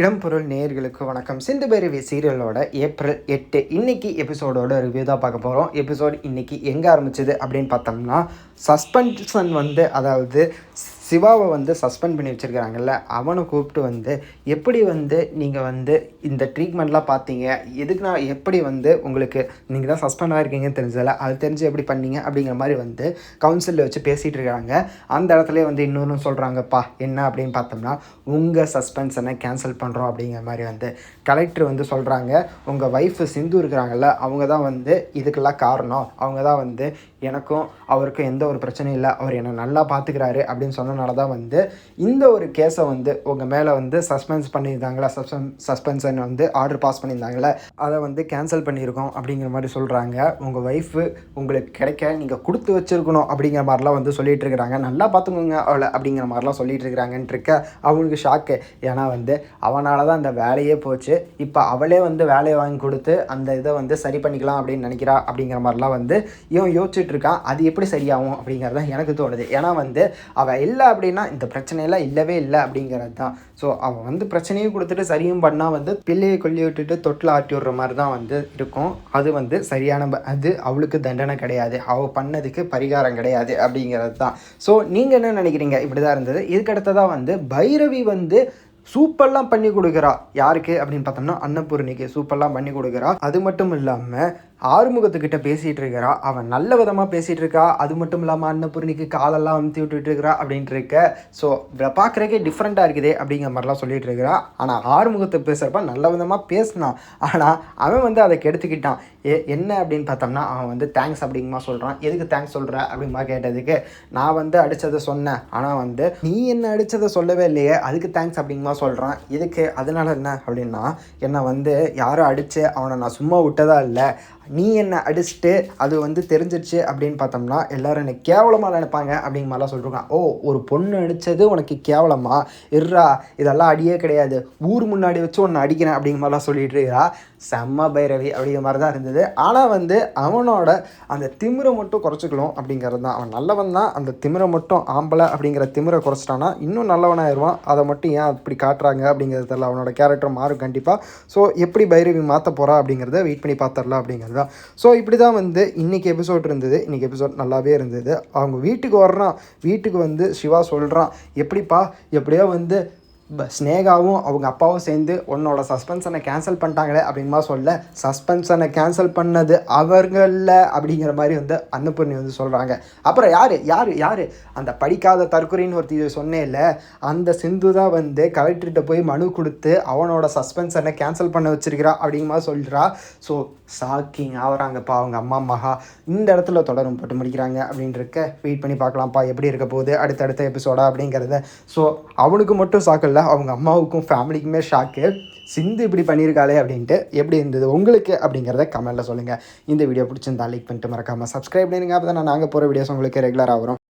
இடம்பொருள் நேயர்களுக்கு வணக்கம். சிந்து பேரவி சீரியலோட ஏப்ரல் எட்டு இன்னைக்கு எபிசோடோட ரிவ்யூ தான் பார்க்க போகிறோம் எபிசோட் இன்னைக்கு எங்கே ஆரம்பிச்சது அப்படின்னு பார்த்தோம்னா சஸ்பென்ஷன் வந்து அதாவது சிவாவை வந்து சஸ்பெண்ட் பண்ணி வச்சுருக்கிறாங்கல்ல அவனை கூப்பிட்டு வந்து எப்படி வந்து நீங்கள் வந்து இந்த ட்ரீட்மெண்ட்லாம் பார்த்தீங்க? எதுக்கு நான் எப்படி வந்து உங்களுக்கு நீங்கள் தான் சஸ்பெண்ட் ஆகிருக்கீங்கன்னு தெரிஞ்சதில்ல அது தெரிஞ்சு எப்படி பண்ணீங்க? அப்படிங்கிற மாதிரி வந்து கவுன்சிலில் வச்சு பேசிகிட்டு இருக்காங்க. அந்த இடத்துல வந்து இன்னொன்று சொல்கிறாங்கப்பா என்ன? அப்படின்னு பார்த்தோம்னா உங்கள் சஸ்பென்ஷனை கேன்சல் பண்ணுறோம் அப்படிங்கிற மாதிரி வந்து கலெக்டர் வந்து சொல்கிறாங்க உங்கள் ஒய்ஃபு சிந்து இருக்கிறாங்கல்ல அவங்க தான் வந்து இதுக்கெல்லாம் காரணம். அவங்க தான் வந்து எனக்கும் அவருக்கும் எந்த ஒரு பிரச்சனையும் இல்லை. அவர் என்னை நல்லா பார்த்துக்கிறாரு அப்படின்னு சொன்னனால தான் வந்து இந்த ஒரு கேஸை வந்து உங்கள் மேலே வந்து சஸ்பென்ஸ் பண்ணியிருந்தாங்களா? சஸ்பென் சஸ்பென்ஷன் வந்து ஆர்டர் பாஸ் பண்ணியிருந்தாங்களே? அதை வந்து கேன்சல் பண்ணியிருக்கோம் அப்படிங்கிற மாதிரி சொல்கிறாங்க உங்கள் ஒய்ஃபு உங்களுக்கு கிடைக்க நீங்கள் கொடுத்து வச்சுருக்கணும் அப்படிங்கிற மாதிரிலாம் வந்து சொல்லிட்டு இருக்கிறாங்க. நல்லா பார்த்துக்கோங்க அவளை அப்படிங்கிற மாதிரிலாம் சொல்லிட்டு இருக்கிறாங்கன்ட்டு இருக்க அவங்களுக்கு ஷாக்கு ஏன்னா வந்து அவனால தான் அந்த வேலையே போச்சு. இப்போ அவளே வந்து வேலையை வாங்கி கொடுத்து அந்த இதை வந்து சரி பண்ணிக்கலாம் அப்படின்னு நினைக்கிறா அப்படிங்கிற மாதிரிலாம் வந்து இவன் யோசிச்சுட்டு இருக்கான் அது எப்படி சரியாகும் அப்படிங்கிறது தான் எனக்கு தோணுது. ஏன்னா வந்து அவள் இல்லை அப்படின்னா இந்த பிரச்சனையெல்லாம் இல்லவே இல்லை அப்படிங்கிறது தான். ஸோ அவள் வந்து பிரச்சனையும் கொடுத்துட்டு சரியும் பண்ணால் வந்து பிள்ளையை கொல்லி விட்டுட்டு தொட்டில் ஆட்டி விடுற மாதிரி தான் வந்து இருக்கும். அது வந்து சரியான அது அவளுக்கு தண்டனை கிடையாது. அவள் பண்ணதுக்கு பரிகாரம் கிடையாது அப்படிங்கிறது தான். ஸோ நீங்கள் என்ன நினைக்கிறீங்க? இப்படி தான் இருந்தது இதுக்கடுத்ததாக வந்து பைரவி வந்து சூப்பர்லாம் பண்ணி கொடுக்குறா. யாருக்கு அப்படின்னு பார்த்தோம்னா அன்னபூர்ணிக்கு சூப்பர்லாம் பண்ணி கொடுக்குறா. அது மட்டும் இல்லாமல் ஆறுமுகத்துக்கிட்ட பேசிகிட்டு இருக்கிறா அவன் நல்ல விதமாக பேசிகிட்டு இருக்கா அது மட்டும் இல்லாமல் அன்னபூர்ணிக்கு காலெல்லாம் அமுத்தி விட்டுட்டு இருக்கிறா அப்படின்ட்டு இருக்க ஸோ இதை பார்க்குறக்கே டிஃப்ரெண்ட்டாக இருக்குதே அப்படிங்கிற மாதிரிலாம் சொல்லிகிட்டு இருக்கிறா ஆனால் ஆறுமுகத்தை பேசுகிறப்ப நல்ல விதமாக பேசினான் ஆனால் அவன் வந்து அதை கெடுத்துக்கிட்டான். ஏ என்ன? அப்படின்னு பார்த்தோம்னா அவன் வந்து தேங்க்ஸ் அப்படிங்கமா சொல்கிறான் எதுக்கு தேங்க்ஸ் சொல்கிற அப்படிங்கமா கேட்டதுக்கு நான் வந்து அடித்ததை சொன்னேன். ஆனால் வந்து நீ என்ன அடித்ததை சொல்லவே இல்லையே. அதுக்கு தேங்க்ஸ் அப்படிங்கமா சொல்கிறான் எதுக்கு? அதனால் என்ன? அப்படின்னா என்னை வந்து யாரும் அடித்து அவனை நான் சும்மா விட்டதா இல்லை. நீ என்னை அடிச்சுட்டு அது வந்து தெரிஞ்சிருச்சு அப்படின்னு பார்த்தோம்னா எல்லாரும் என்னை கேவலமாக நினைப்பாங்க அப்படிங்கிற மாதிரிலாம் சொல்லிருக்கான் ஓ ஒரு பொண்ணு அடித்தது உனக்கு கேவலமா? இர்ரா இதெல்லாம் அடியே கிடையாது. ஊர் முன்னாடி வச்சு ஒன்று அடிக்கிறேன் அப்படிங்கிற மாதிரிலாம் சொல்லிட்டு இருக்கா. செம்ம பைரவி அப்படிங்கிற மாதிரி தான் இருந்தது. ஆனால் வந்து அவனோட அந்த திமிரை மட்டும் குறைச்சிக்கணும் அப்படிங்கிறது தான். அவன் நல்லவன் தான். அந்த திமிரை மட்டும் ஆம்பளை அப்படிங்கிற திமிரை குறைச்சிட்டானா இன்னும் நல்லவனாயிருவான் அதை மட்டும் ஏன் அப்படி காட்டுறாங்க அப்படிங்கிறது தெரியல அவனோட கேரக்டர் மாறும் கண்டிப்பாக ஸோ எப்படி பைரவி மாற்ற போகிறா அப்படிங்கிறத வெயிட் பண்ணி பார்த்துடலாம் அப்படிங்கிறது ஓகேங்களா ஸோ இப்படி தான் வந்து இன்றைக்கி எபிசோட் இருந்தது. இன்றைக்கி எபிசோட் நல்லாவே இருந்தது. அவங்க வீட்டுக்கு வர்றான். வீட்டுக்கு வந்து சிவா சொல்கிறான் எப்படிப்பா? எப்படியோ வந்து ஸ்னேகாவும் அவங்க அப்பாவும் சேர்ந்து உன்னோட சஸ்பென்ஷனை கேன்சல் பண்ணிட்டாங்களே அப்படின்மா சொல்ல சஸ்பென்ஷனை கேன்சல் பண்ணது அவர்களில் அப்படிங்கிற மாதிரி வந்து அன்னபூர்ணி வந்து சொல்கிறாங்க அப்புறம் யார் யார் யார்? அந்த படிக்காத தற்கொலைன்னு ஒருத்தி சொன்னேன்ல அந்த சிந்து தான் வந்து கலெக்டர்கிட்ட போய் மனு கொடுத்து அவனோட சஸ்பென்ஷனை கேன்சல் பண்ண வச்சிருக்கிறா அப்படிங்கிற மாதிரி சொல்கிறா ஸோ ஷாக்கிங் ஆகுறாங்கப்பா அவங்க அம்மா மகா. இந்த இடத்துல தொடரும் போட்டு முடிக்கிறாங்க அப்படின்றக்க வெயிட் பண்ணி பார்க்கலாம்ப்பா எப்படி இருக்க போகுது? அடுத்தடுத்த எபிசோடா அப்படிங்கிறத. ஸோ அவனுக்கு மட்டும் சாக்கல்ல அவங்க அம்மாவுக்கும் ஃபேமிலிக்குமே ஷாக்கு. சிந்து இப்படி பண்ணியிருக்காளே அப்படின்ட்டு எப்படி இருந்தது? உங்களுக்கு அப்படிங்கிறத கமெண்ட்டில் சொல்லுங்கள் இந்த வீடியோ பிடிச்சிருந்தா லைக் பண்ணிட்டு மறக்காமல் சப்ஸ்கிரைப் பண்ணுங்க அப்போ தான் நாங்கள் போகிற வீடியோஸ் உங்களுக்கு ரெகுலராக வரும்.